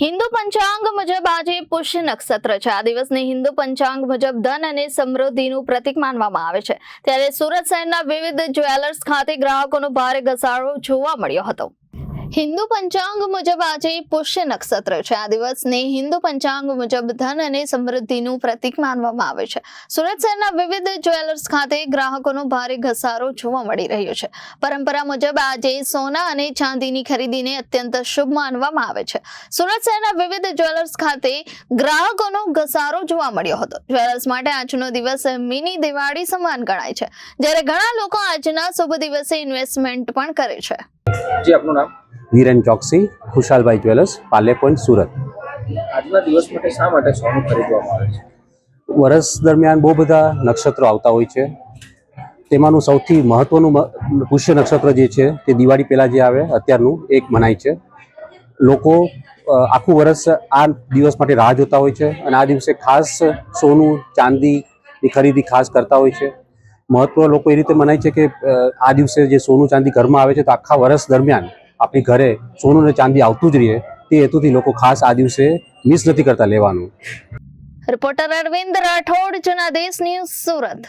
હિન્દુ પંચાંગ મુજબ આજે પુષ્ય નક્ષત્ર છે. આ દિવસને હિન્દુ પંચાંગ મુજબ ધન અને સમૃદ્ધિનું પ્રતીક માનવામાં આવે છે. ત્યારે સુરત શહેરના વિવિધ જ્વેલર્સ ખાતે ગ્રાહકોનો ભારે ઘસારો જોવા મળ્યો હતો. હિન્દુ પંચાંગ મુજબ આજે પુષ્ય નક્ષત્ર છે. આ દિવસને હિન્દુ પંચાંગ મુજબ ધન અને સમૃદ્ધિનું પ્રતીક માનવામાં આવે છે. સુરત શહેરના વિવિધ જ્વેલર્સ ખાતે ગ્રાહકોનો ભારે ઘસારો જોવા મળી રહ્યો છે. પરંપરા મુજબ આજે સોના અને ચાંદીની ખરીદીને અત્યંત શુભ માનવામાં આવે છે. સુરત શહેરના વિવિધ જ્વેલર્સ ખાતે ગ્રાહકોનો ઘસારો જોવા મળ્યો હતો. જ્વેલર્સ માટે આજનો દિવસ મિની દિવાળી સમાન ગણાય છે. જ્યારે ઘણા લોકો આજના શુભ દિવસે ઇન્વેસ્ટમેન્ટ પણ કરે છે. જી, આપનું નામ? Viren Choksi Khushalbhai jewellers Pal point Surat. આજના દિવસ માટે શા માટે સોનું ખરીદવામાં આવે છે? વર્ષ દરમિયાન બહુ બધા નક્ષત્રો આવતા હોય છે. તેમાંનું સૌથી મહત્વનું પુષ્ય નક્ષત્ર જે છે તે દિવાળી પહેલાં જે આવે અત્યારનું એક મનાય છે. લોકો આખું વર્ષ આ દિવસ માટે રાહ જોતા હોય છે અને આ દિવસે ખાસ સોનું ચાંદીની ખરીદી ખાસ કરતા હોય છે. મહત્વ લોકો એ રીતે મનાય છે કે આ દિવસે જે સોનું ચાંદી ઘરમાં આવે છે તો આખા વર્ષ દરમિયાન આપણી ઘરે સોનું અને ચાંદી આવતું જ રહે તે હેતુથી લોકો ખાસ આ દિવસે મિસ નથી કરતા લેવાનું. Reporter Arvind Rathod, Janadesh news Surat.